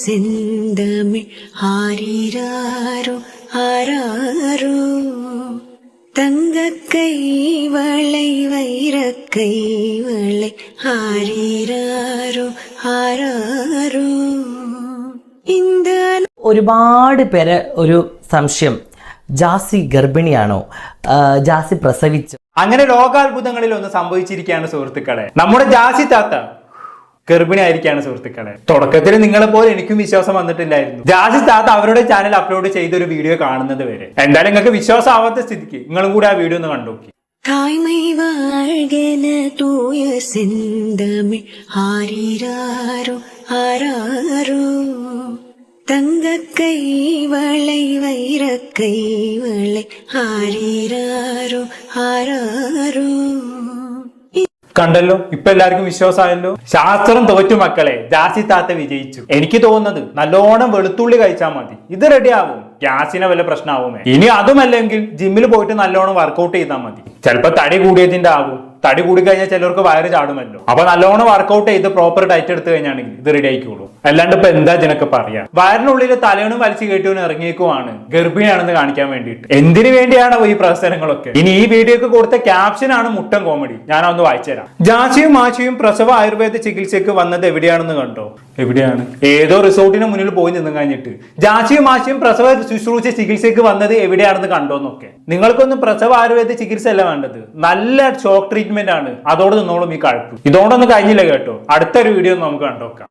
செந்தமிழ் ஆரிராரோ ஆராரோ தங்கக்கை வளை வைரக்கை வளை ஆரிராரோ ஆராரோ இந்த ഒരുപാട് പേര് ഒരു സംശയം ജാസി ഗർഭിണിയാണോ ആ, ജാസി പ്രസവിച്ചു അങ്ങനെ ലോകാത്ഭുതങ്ങളിൽ ഒന്ന് സംഭവിച്ചിരിക്കുകയാണ് സുഹൃത്തുക്കളെ നമ്മുടെ ജാസി താത്ത ഗർഭിണി ആയിരിക്കാണ് സുഹൃത്തുക്കളെ തുടക്കത്തിൽ നിങ്ങളെ പോലെ എനിക്കും വിശ്വാസം വന്നിട്ടില്ലായിരുന്നു ജാസി താത്ത അവരുടെ ചാനൽ അപ്ലോഡ് ചെയ്ത ഒരു വീഡിയോ കാണുന്നത് വരെ എന്തായാലും നിങ്ങൾക്ക് വിശ്വാസം ആവാത്ത സ്ഥിതിക്ക് നിങ്ങളും കൂടി ആ വീഡിയോ ഒന്ന് കണ്ടുനോക്കി தாய்மை வாழ்கென தூய செந்தமிழ் ஆரிராரோ ஆராரோ தங்கக்கை வளை வைரக்கை வளை ஆரிராரோ ஆராரோ കണ്ടല്ലോ? ഇപ്പൊ എല്ലാവർക്കും വിശ്വാസമായല്ലോ? ശാസ്ത്രം തോറ്റു മക്കളെ ജാസി താത്ത വിജയിച്ചു. എനിക്ക് തോന്നുന്നത് നല്ലോണം വെളുത്തുള്ളി കഴിച്ചാൽ മതി. ഇത് റെഡി ആവും ഗ്യാസിനെ വല്ല പ്രശ്നമാവുമേ. ഇനി അതുമല്ലെങ്കിൽ ജിമ്മിൽ പോയിട്ട് നല്ലോണം വർക്കൗട്ട് ചെയ്താൽ മതി. ചിലപ്പോ തടി കൂടിയതിന്റെ ആവും. തടി കൂടി കഴിഞ്ഞാൽ ചിലർക്ക് വയറ് ചാടുമല്ലോ. അപ്പൊ നല്ലോണം വർക്കൗട്ട് ചെയ്ത് പ്രോപ്പർ ഡയറ്റ് എടുത്തു കഴിഞ്ഞാണെങ്കിൽ ഇത് റെഡി ആയിക്കോളൂ. അല്ലാണ്ട് ഇപ്പൊ എന്താ ഇതിനൊക്കെ പറയാ? വയറിനുള്ളിൽ തലയണും വലിച്ചു കയറ്റുവിന് ഇറങ്ങിയേക്കുവാണ്. ഗർഭിണിയാണെന്ന് കാണിക്കാൻ വേണ്ടിയിട്ട്. എന്തിനു വേണ്ടിയാണ് ഈ പ്രവർത്തനങ്ങളൊക്കെ ഇനി ഈ വീഡിയോക്ക് കൊടുത്ത ക്യാപ്ഷൻ ആണ് മുട്ടൻ കോമഡി ഞാൻ ഒന്ന് വായിച്ചുതരാം. ജാസിയും മാച്ചിയും പ്രസവ ആയുർവേദ ചികിത്സയ്ക്ക് വന്നത് എവിടെയാണെന്ന് കണ്ടോ? എവിടെയാണ്? ഏതോ റിസോർട്ടിന് മുന്നിൽ പോയി നിന്ന് കഴിഞ്ഞിട്ട്. ജാസിയും മാച്ചിയും പ്രസവ ശുശ്രൂഷ ചികിത്സയ്ക്ക് വന്നത് എവിടെയാണെന്ന് കണ്ടോന്നൊക്കെ. നിങ്ങൾക്കൊന്നും പ്രസവ ആയുർവേദ ചികിത്സ അല്ല വേണ്ടത്. നല്ല ഷോക്ക് ട്രീറ്റ്മെന്റ് ആണ്. അതോടെ നിന്നോളും ഈ കഴുപ്പ് ഇതോടൊന്നും കഴിഞ്ഞില്ല കേട്ടോ. അടുത്തൊരു വീഡിയോ നമുക്ക് കണ്ടോക്കാം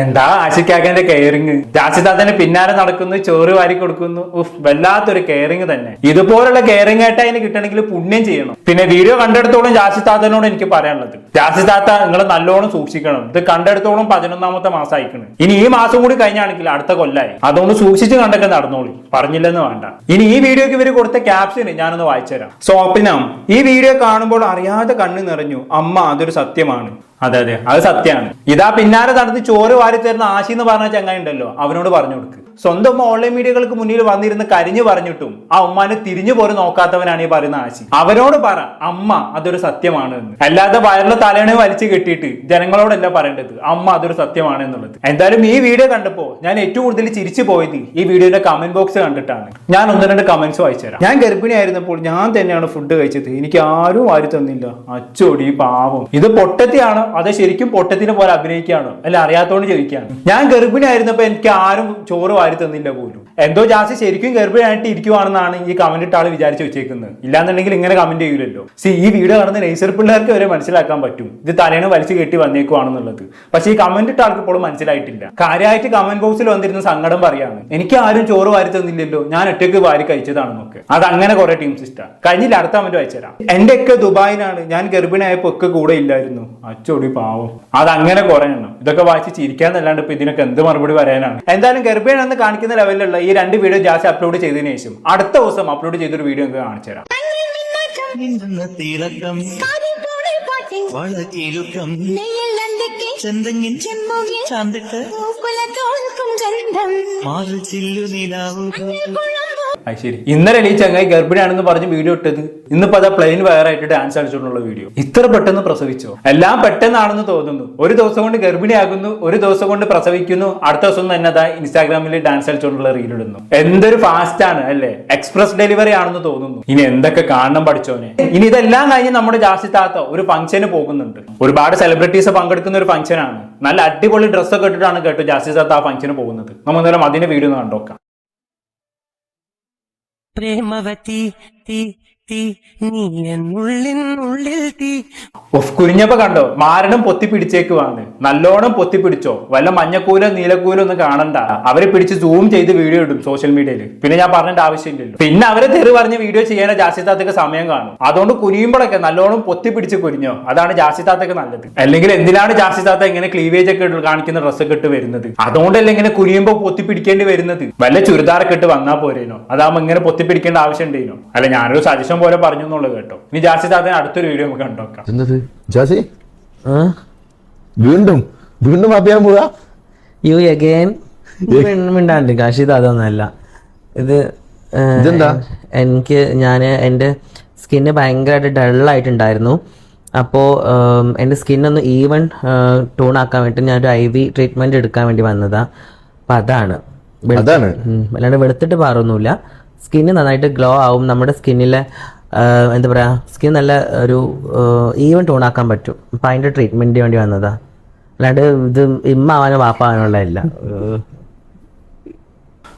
എന്താ ആശിക്കാക്കന്റെ കെയറിങ് ജാസിദാദന് പിന്നാലെ നടക്കുന്നു ചോറ് വാരി കൊടുക്കുന്നു. ഉഫ് വല്ലാത്തൊരു കെയറിങ് തന്നെ. ഇതുപോലുള്ള കെയറിങ് ആയിട്ട് അതിന് കിട്ടണമെങ്കിൽ പുണ്യം ചെയ്യണം. പിന്നെ വീഡിയോ കണ്ടെടുത്തോളം ജാസിദാദനോട് എനിക്ക് പറയാനുള്ളത്. ജാസിദാത്ത നിങ്ങൾ നല്ലോണം സൂക്ഷിക്കണം. ഇത് കണ്ടെടുത്തോളം പതിനൊന്നാമത്തെ മാസം അയക്കണം ഇനി ഈ മാസം കൂടി കഴിഞ്ഞാണെങ്കിൽ അടുത്ത കൊല്ലായി. അതുകൊണ്ട് സൂക്ഷിച്ച് കണ്ടൊക്കെ നടന്നോളി. പറഞ്ഞില്ലെന്ന് വേണ്ട. ഇനി ഈ വീഡിയോക്ക് ഇവർ കൊടുത്ത ക്യാപ്ഷന് ഞാനൊന്ന് വായിച്ചു വായിച്ചുതരാം. സോപ്പിനം ഈ വീഡിയോ കാണുമ്പോൾ അറിയാതെ കണ്ണു നിറഞ്ഞു. അമ്മ അതൊരു സത്യമാണ്. അതെ അതെ. അത് സത്യമാണ് ഇതാ പിന്നാലെ നടത്തി ചോറ് വാരി തരുന്ന ആശി എന്ന് പറഞ്ഞ ചങ്ങായി ഉണ്ടല്ലോ അവനോട് പറഞ്ഞു കൊടുക്ക്. സ്വന്തം ഓൺലൈൻ മീഡിയകൾക്ക് മുന്നിൽ വന്നിരുന്ന് കരിഞ്ഞു പറഞ്ഞിട്ടും ആ ഉമ്മാനെ തിരിഞ്ഞു പോലും നോക്കാത്തവനാണ് ഈ പറയുന്ന ആശി അവരോട് പറ അമ്മ അതൊരു സത്യമാണ് എന്ന്. അല്ലാതെ വയറിലെ തലേണ വലിച്ചു കെട്ടിയിട്ട് ജനങ്ങളോടല്ല പറയേണ്ടത്. അമ്മ അതൊരു സത്യമാണ് എന്നുള്ളത്. എന്തായാലും ഈ വീഡിയോ കണ്ടപ്പോ ഞാൻ ഏറ്റവും കൂടുതൽ ചിരിച്ചു പോയത് ഈ വീഡിയോയുടെ കമന്റ് ബോക്സ് കണ്ടിട്ടാണ്. ഞാൻ ഒന്ന് രണ്ട് കമന്റ്സ് വായിച്ചു തരാം. ഞാൻ ഗർഭിണിയായിരുന്നപ്പോൾ ഞാൻ തന്നെയാണ് ഫുഡ് കഴിച്ചത്. എനിക്ക് ആരും വാരി തന്നില്ല. അച്ചോടി പാവം. ഇത് പൊട്ടത്തിയാണോ. അതോ ശരിക്കും പൊട്ടത്തിനെ പോലെ അഭിനയിക്കുകയാണോ. അല്ല അറിയാത്തോണ്ട് ചോദിക്കുകയാണ്. ഞാൻ ഗർഭിണിയായിരുന്നപ്പോ എനിക്ക് ആരും ചോറ് തന്നില്ല പോലും. എന്തോ ജാസ്തി ശരിക്കും ഗർഭിണിയായിട്ട് ഇരിക്കുവാണെന്നാണ് ഈ കമന്റ് ഇട്ട ആൾ വിചാരിച്ചു വെച്ചേക്കുന്നത്. ഇല്ലാന്നുണ്ടെങ്കിൽ ഇങ്ങനെ കമന്റ് ചെയ്യൂലല്ലോ. സി ഈ വീഡിയോ കാണുന്ന നൈസർ പിള്ളേർക്ക് വരെ മനസ്സിലാക്കാൻ പറ്റും. ഇത് തലേണ് വലിച്ചു കെട്ടി വന്നേക്കുവാണെന്നുള്ളത്. പക്ഷേ ഈ കമന്റ് ഇട്ട ആൾക്ക് ഇപ്പോഴും മനസ്സിലായിട്ടില്ല. കാര്യമായിട്ട് കമന്റ് ബോക്സിൽ വന്നിരുന്ന സങ്കടം പറയാണ്. എനിക്ക് ആരും ചോറ് വാരി തന്നില്ലല്ലോ. ഞാൻ ഒറ്റയ്ക്ക് വാരി കഴിച്ചതാണെന്നൊക്കെ. അത് അങ്ങനെ കുറെ ടീംസ് ഇഷ്ടമാണ് കഴിഞ്ഞില്ല അടുത്ത കമന്റ് വായിച്ചുതരാം എന്റെ ഒക്കെ ദുബായിലാണ്. ഞാൻ ഗർഭിണിയായപ്പോ ഒക്കെ കൂടെ ഇല്ലായിരുന്നു. അച്ചോടി പാവം. അത് അങ്ങനെ കുറെ എണ്ണം. ഇതൊക്കെ വായിച്ച് ചിരിക്കാന്നല്ലാണ്ട് ഇപ്പൊ ഇതിനൊക്കെ എന്ത് മറുപടി പറയാനാണ്? എന്തായാലും ഗർഭിണിയാണെന്ന് കാണിക്കുന്ന ലെവലിലുള്ള ഈ രണ്ട് വീഡിയോ ജാസ്തി അപ്ലോഡ് ചെയ്തതിനു ശേഷം അടുത്ത ദിവസം അപ്ലോഡ് ചെയ്തൊരു വീഡിയോ നിങ്ങൾക്ക് കാണിച്ചു തരാം. മിന്നുന്ന അത് ശരി. ഇന്നലെ ഈ ചങ്ങായി ഗർഭിണിയാണെന്ന് പറഞ്ഞ് വീഡിയോ ഇട്ടത്. ഇന്നിപ്പോ അതാ പ്ലെയിൻ വയറായിട്ട് ഡാൻസ് കളിച്ചിട്ടുള്ള വീഡിയോ ഇത്ര പെട്ടെന്ന് പ്രസവിച്ചോ? എല്ലാം പെട്ടെന്നാണെന്ന് തോന്നുന്നു. ഒരു ദിവസം കൊണ്ട് ഗർഭിണിയാകുന്നു ഒരു ദിവസം കൊണ്ട് പ്രസവിക്കുന്നു. അടുത്ത ദിവസം തന്നെ അതാ ഇൻസ്റ്റാഗ്രാമിൽ ഡാൻസ് കളിച്ചുകൊണ്ടുള്ള റീൽ ഇടുന്നു. എന്തൊരു ഫാസ്റ്റ് ആണ് അല്ലേ? എക്സ്പ്രസ് ഡെലിവറി ആണെന്ന് തോന്നുന്നു. ഇനി എന്തൊക്കെ കാണണം പഠിച്ചോനെ? ഇനി ഇതെല്ലാം കഴിഞ്ഞ് നമ്മുടെ ജാസി താത്ത ഒരു ഫംഗ്ഷന് പോകുന്നുണ്ട്. ഒരുപാട് സെലിബ്രിറ്റീസ് പങ്കെടുക്കുന്ന ഒരു ഫംഗ്ഷൻ ആണ്. നല്ല അടിപൊളി ഡ്രസ്സൊക്കെ ഇട്ടിട്ടാണ് കേട്ടോ ജാസി താത്ത ആ ഫംഗ്ഷന് പോകുന്നത്. നമ്മൾ അതിന്റെ വീഡിയോ കണ്ടോക്കാം. പ്രേമവതി തീ തീ. തീ ഒഫ് കണ്ടോ? മാരണം പൊത്തി പിടിച്ചേക്കുവാണ് നല്ലോണം പൊത്തി പിടിച്ചോ. വല്ല മഞ്ഞക്കൂലോ നീലക്കൂലോ ഒന്നും കാണണ്ട. അവരെ പിടിച്ച് സൂം ചെയ്ത് വീഡിയോ ഇടും സോഷ്യൽ മീഡിയയിൽ പിന്നെ ഞാൻ പറഞ്ഞിട്ട് ആവശ്യമില്ലല്ലോ. പിന്നെ അവരെ തെറി പറഞ്ഞ് വീഡിയോ ചെയ്യാൻ ജാസിത്താത്തക്ക് സമയം കാണും. അതുകൊണ്ട് കുനിയുമ്പോഴൊക്കെ നല്ലോണം പൊത്തി പിടിച്ച് കുരിഞ്ഞോ അതാണ് ജാസിത്താത്തക്ക് നല്ലത്. അല്ലെങ്കിൽ എന്തിനാണ് ജാസിത്താത്ത ഇങ്ങനെ ക്ലീവേജ് ഒക്കെ കാണിക്കുന്ന ഡ്രസ്സൊക്കെ ഇട്ട് വരുന്നത്? അതുകൊണ്ടല്ലേ ഇങ്ങനെ കുനിയുമ്പോ പൊത്തി പിടിക്കേണ്ടി വരുന്നത്? വല്ല ചുരിദാറൊക്കെ ഇട്ട് വന്നാ പോരേനോ? അതാകുമ്പോ ഇങ്ങനെ പൊത്തി പിടിക്കേണ്ട ആവശ്യം ഉണ്ടേനോ? അല്ല ഞാനൊരു സജഷൻ പോലെ പറഞ്ഞു എന്നുള്ളത് കേട്ടോ. ഇനി ജാസി ജാസിത്താത്തന് അടുത്തൊരു വീഡിയോ നമുക്ക് കണ്ടോക്കാം എന്നത് ജാസി? വീണ്ടും വീണ്ടും അഭിയാൻ പോവാ യു അഗൈൻ മിണ്ടാണ്ട്. കാശിത് അതൊന്നല്ല ഇത് ഇതെന്താ? എനിക്ക് ഞാൻ എന്റെ സ്കിന്ന് ഭയങ്കരമായിട്ട് ഡള്ളായിട്ടുണ്ടായിരുന്നു അപ്പോൾ എന്റെ സ്കിന്നൊന്ന് ഈവൻ ടൂൺ ആക്കാൻ വേണ്ടി ഞാനൊരു ഐ വി ട്രീറ്റ്മെന്റ് എടുക്കാൻ വേണ്ടി വന്നതാ. അപ്പം അതാണ്. അതാണ്? അല്ലാണ്ട് വെളുത്തിട്ട് പാറൊന്നുമില്ല. സ്കിന്ന് നന്നായിട്ട് ഗ്ലോ ആവും. നമ്മുടെ സ്കിന്നിലെ എന്താ പറയുക സ്കിൻ നല്ല ഒരു ഈവൻ ടോൺ ആക്കാൻ പറ്റും. അപ്പം അതിന്റെ ട്രീറ്റ്മെന്റിന് വേണ്ടി വന്നതാ. അല്ലാണ്ട് ഇത് ഇമ്മാവാനോ വാപ്പാവാനുള്ള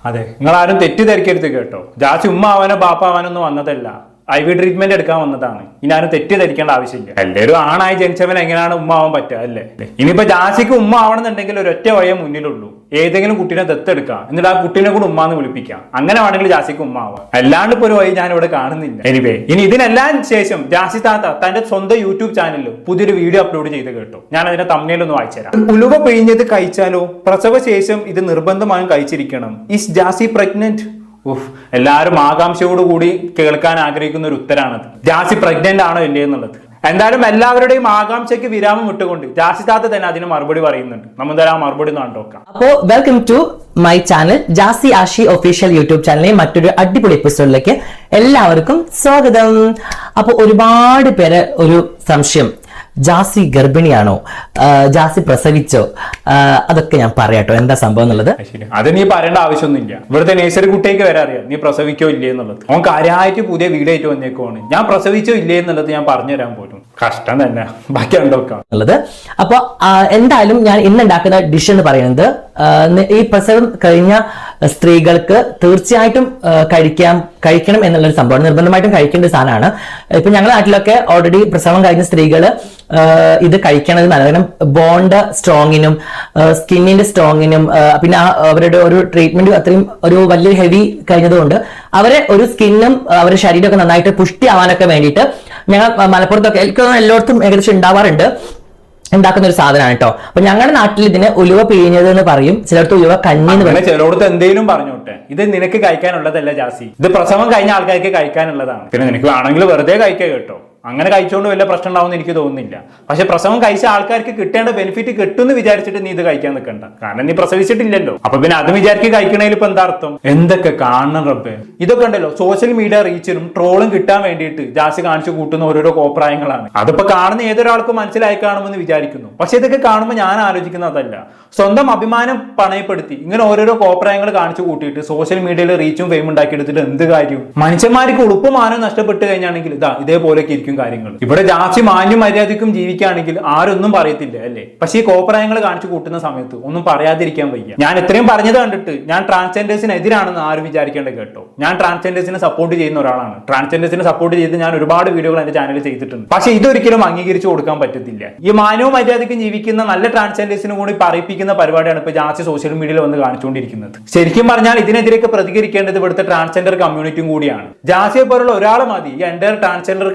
അതെ നിങ്ങൾ ആരും തെറ്റിദ്ധരിക്കരുത് കേട്ടോ. ജാസി ഉമ്മ ആവാനോ ബാപ്പ ആവാനോ ഒന്നും വന്നതല്ല. ഐ വി ട്രീറ്റ്മെന്റ് എടുക്കാൻ വന്നതാണ്. ഇനി ആരും തെറ്റിദ്ധരിക്കേണ്ട ആവശ്യമില്ല. എല്ലാവരും ആണായി ജനിച്ചവൻ എങ്ങനെയാണ് ഉമ്മ ആവാൻ പറ്റുക അല്ലേ? ഇനിയിപ്പോ ജാസിക്ക് ഉമ്മ ആവണമെന്നുണ്ടെങ്കിൽ ഒരൊറ്റ വഴിയേ മുന്നിലുള്ളൂ. ഏതെങ്കിലും കുട്ടീനെ ദത്തെടുക്കുക. എന്നിട്ട് ആ കുട്ടീനെ കൂടെ ഉമ്മ എന്ന് വിളിപ്പിക്കാം അങ്ങനെ വേണമെങ്കിൽ ജാസിക്ക് ഉമ്മ ആവാം അല്ലാണ്ട് ഇപ്പോൾ ഒരു വഴി ഞാൻ ഇവിടെ കാണുന്നില്ല. എനിവേ ഇനി ഇതിനെല്ലാം ശേഷം ജാസി താത്ത തന്റെ സ്വന്തം യൂട്യൂബ് ചാനലിൽ പുതിയൊരു വീഡിയോ അപ്ലോഡ് ചെയ്ത് കേട്ടു. ഞാൻ അതിന്റെ തമ്മിലൊന്ന് വായിച്ചുതരാം ഉലുവ പിഴിഞ്ഞത് കഴിച്ചാലോ? പ്രസവ ശേഷം ഇത് നിർബന്ധമായും കഴിച്ചിരിക്കണം. ഇസ് ജാസി പ്രഗ്നന്റ് ഉഫ് എല്ലാവരും ആകാംക്ഷയോടുകൂടി കേൾക്കാൻ ആഗ്രഹിക്കുന്ന ഒരു ഉത്തരാണത്. ജാസി പ്രഗ്നന്റ് ആണോ ഇല്ലേ എന്നുള്ളത്. എന്തായാലും എല്ലാവരുടെയും ആകാംക്ഷയ്ക്ക് വിരാമം ഇട്ടുകൊണ്ട് ജാസി താത്ത തന്നെ അതിന് മറുപടി പറയുന്നുണ്ട്. നമ്മൾ ആ മറുപടി നോക്കാം അപ്പോ welcome to my channel Jasi Ashi official YouTube ചാനലിലെ മറ്റൊരു അടിപൊളി എപ്പിസോഡിലേക്ക് എല്ലാവർക്കും സ്വാഗതം. അപ്പോൾ ഒരുപാട് പേര് ഒരു സംശയം. ജാസി ഗർഭിണിയാണോ? ജാസി പ്രസവിച്ചോ? അതൊക്കെ ഞാൻ പറയാട്ടോ. എന്താ സംഭവം എന്നുള്ളത്? അത് നീ പറയേണ്ട ആവശ്യമൊന്നുമില്ല. ഇവിടുത്തെ നേഴ്സറി കുട്ടിക്ക് വരെ അറിയാം. നീ പ്രസവിക്കോ ഇല്ലേ എന്നുള്ളത്. അവൻ കാര്യമായിട്ട് പുതിയ വീടായിട്ട് വന്നേക്കുവാണ്. ഞാൻ പ്രസവിച്ചോ ഇല്ലേ എന്നുള്ളത് ഞാൻ പറഞ്ഞുതരാൻ പോലും. കഷ്ടം തന്നെ. ബാക്കി എന്തൊക്കെയാണ് ഉള്ളത്. അപ്പോൾ എന്തായാലും ഞാൻ ഇന്ന് ഉണ്ടാക്കുന്ന ഡിഷ് എന്ന് പറയുന്നത് ഈ പ്രസവം കഴിഞ്ഞ സ്ത്രീകൾക്ക് തീർച്ചയായിട്ടും കഴിക്കാം കഴിക്കണം എന്നുള്ളൊരു സംഭവം നിർബന്ധമായിട്ടും കഴിക്കേണ്ട ഒരു സാധനമാണ്. ഇപ്പൊ ഞങ്ങളുടെ നാട്ടിലൊക്കെ ഓൾറെഡി പ്രസവം കഴിഞ്ഞ സ്ത്രീകൾ ഇത് കഴിക്കണത് നല്ല കാരണം ബോണ്ട് സ്ട്രോങ്ങിനും സ്കിന്നിന്റെ സ്ട്രോങ്ങിനും പിന്നെ അവരുടെ ഒരു ട്രീറ്റ്മെന്റ് അത്രയും ഒരു വലിയ ഹെവി കഴിഞ്ഞതുകൊണ്ട് അവരെ ഒരു സ്കിന്നും അവരുടെ ശരീരമൊക്കെ നന്നായിട്ട് പുഷ്ടിയാവാനൊക്കെ വേണ്ടിയിട്ട് ഞങ്ങൾ മലപ്പുറത്തൊക്കെ എനിക്ക് എല്ലായിടത്തും ഏകദേശം ഉണ്ടാവാറുണ്ട്. ഉണ്ടാക്കുന്ന ഒരു സാധനമാണ് കേട്ടോ അപ്പൊ ഞങ്ങളുടെ നാട്ടിൽ ഇതിന് ഉലുവ പിഴിഞ്ഞത് എന്ന് പറയും. ചിലടത്ത് ഉലുവ കഞ്ഞി എന്ന് പറയും. ചിലടത്ത് എന്തെങ്കിലും പറഞ്ഞോട്ടെ ഇത് നിനക്ക് കഴിക്കാനുള്ളതല്ല ജാസി. ഇത് പ്രസവം കഴിഞ്ഞ ആൾക്കാർക്ക് കഴിക്കാനുള്ളതാണ്. പിന്നെ നിനക്ക് വേണമെങ്കിൽ വെറുതെ കഴിക്കുക കേട്ടോ. അങ്ങനെ കഴിച്ചുകൊണ്ട് വലിയ പ്രശ്നം ഉണ്ടാവുമെന്ന് എനിക്ക് തോന്നുന്നില്ല. പക്ഷെ പ്രസവം കഴിച്ച ആൾക്കാർക്ക് കിട്ടേണ്ട ബെനിഫിറ്റ് കിട്ടുമെന്ന് വിചാരിച്ചിട്ട് നീ ഇത് കഴിക്കാൻ നിൽക്കണ്ട. കാരണം നീ പ്രസവിച്ചിട്ടില്ലല്ലോ. അപ്പൊ പിന്നെ അത് വിചാരിച്ച് കഴിക്കണേൽ ഇപ്പൊ എന്താ അർത്ഥം? എന്തൊക്കെ കാണണം റബ്ബേ? ഇതൊക്കെ ഉണ്ടല്ലോ. സോഷ്യൽ മീഡിയ റീച്ചിനും ട്രോളും കിട്ടാൻ വേണ്ടിയിട്ട് ജാസ് കാണിച്ചു കൂട്ടുന്ന ഓരോരോ കോപ്രായങ്ങളാണ്. അതിപ്പോ കാണുന്ന ഏതൊരാൾക്കും മനസ്സിലായി കാണുമെന്ന് വിചാരിക്കുന്നു. പക്ഷെ ഇതൊക്കെ കാണുമ്പോൾ ഞാൻ ആലോചിക്കുന്ന അതല്ല. സ്വന്തം അഭിമാനം പണയപ്പെടുത്തി ഇങ്ങനെ ഓരോരോ കോപ്രായങ്ങൾ കാണിച്ചു കൂട്ടിയിട്ട് സോഷ്യൽ മീഡിയയിൽ റീച്ചും ഫെയിം ഉണ്ടാക്കിയെടുത്തിട്ട് എന്ത് കാര്യം? മനുഷ്യന്മാർക്ക് ഉളുപ്പമാനം നഷ്ടപ്പെട്ട് കഴിഞ്ഞാണെങ്കിൽ ഇതാ ഇതേപോലെയൊക്കെ ഇരിക്കും. കാര്യങ്ങൾ ഇവിടെ ജാസ്തി മാന്യം മര്യാദയ്ക്കും ജീവിക്കുകയാണെങ്കിൽ ആരൊന്നും പറയത്തില്ല അല്ലേ? പക്ഷേ ഈ കോപ്രായങ്ങൾ കാണിച്ചു കൂട്ടുന്ന സമയത്ത് ഒന്നും പറയാതിരിക്കാൻ വയ്യ. ഞാൻ ഇത്രയും പറഞ്ഞത് കണ്ടിട്ട് ഞാൻ ട്രാൻസ്ജെൻഡേഴ്സിന് എതിരാണെന്ന് ആരും വിചാരിക്കേണ്ടത് കേട്ടോ. ഞാൻ ട്രാൻസ്ജെൻഡേഴ്സിനെ സപ്പോർട്ട് ചെയ്യുന്ന ഒരാളാണ്. ട്രാൻസ്ജെൻഡേഴ്സിനെ സപ്പോർട്ട് ചെയ്ത് ഞാൻ ഒരുപാട് വീഡിയോകൾ എന്റെ ചാനലിൽ ചെയ്തിട്ടുണ്ട്. പക്ഷേ ഇതൊരിക്കലും അംഗീകരിച്ചു കൊടുക്കാൻ പറ്റത്തില്ല. ഈ മാനവും മര്യാദയ്ക്കും ജീവിക്കുന്ന നല്ല ട്രാൻസ്ജെൻഡേഴ്സിനും കൂടി പറയിപ്പിക്കുന്ന പരിപാടിയാണ് ഇപ്പൊ ജാസ്തി സോഷ്യൽ മീഡിയയിൽ വന്ന് കാണിച്ചുകൊണ്ടിരിക്കുന്നത് ശരിക്കും പറഞ്ഞാൽ ഇതിനെതിരെയൊക്കെ പ്രതികരിക്കേണ്ടത് ഇവിടുത്തെ ട്രാൻസ്ജെൻഡർ കമ്മ്യൂണിറ്റിയും കൂടിയാണ്. ജാസിയെ പോലുള്ള ഒരാൾ മതി. ഈ എന്റെ ട്രാൻസ്ജെൻഡർ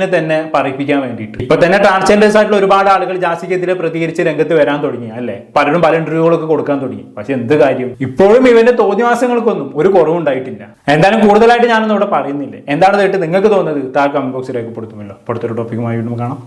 കമ്മ്യൂണിറ്റിനെ തന്നെ പറയിപ്പിക്കാൻ വേണ്ടിയിട്ട്. ഇപ്പൊ തന്നെ ട്രാൻസ്ജെൻഡേഴ്സ് ആയിട്ടുള്ള ഒരുപാട് ആളുകൾ ജാസിക്കെതിരെ പ്രതികരിച്ച് രംഗത്ത് വരാൻ തുടങ്ങി അല്ലെ? പലരും പല ഇന്റർവ്യൂകളൊക്കെ കൊടുക്കാൻ തുടങ്ങി. പക്ഷെ എന്ത് കാര്യം? ഇപ്പോഴും ഇവന്റെ തോന്നിവാസങ്ങൾക്കൊന്നും ഒരു കുറവുണ്ടായിട്ടില്ല എന്തായാലും കൂടുതലായിട്ട് ഞാനൊന്നും ഇവിടെ പറയുന്നില്ല. എന്താണ് കേട്ട് നിങ്ങൾക്ക് തോന്നുന്നത്? താ കമന്റ് ബോക്സിൽ രേഖപ്പെടുത്തുമല്ലോ. അടുത്തൊരു ടോപ്പിക്കുമായി വീണ്ടും കാണാം.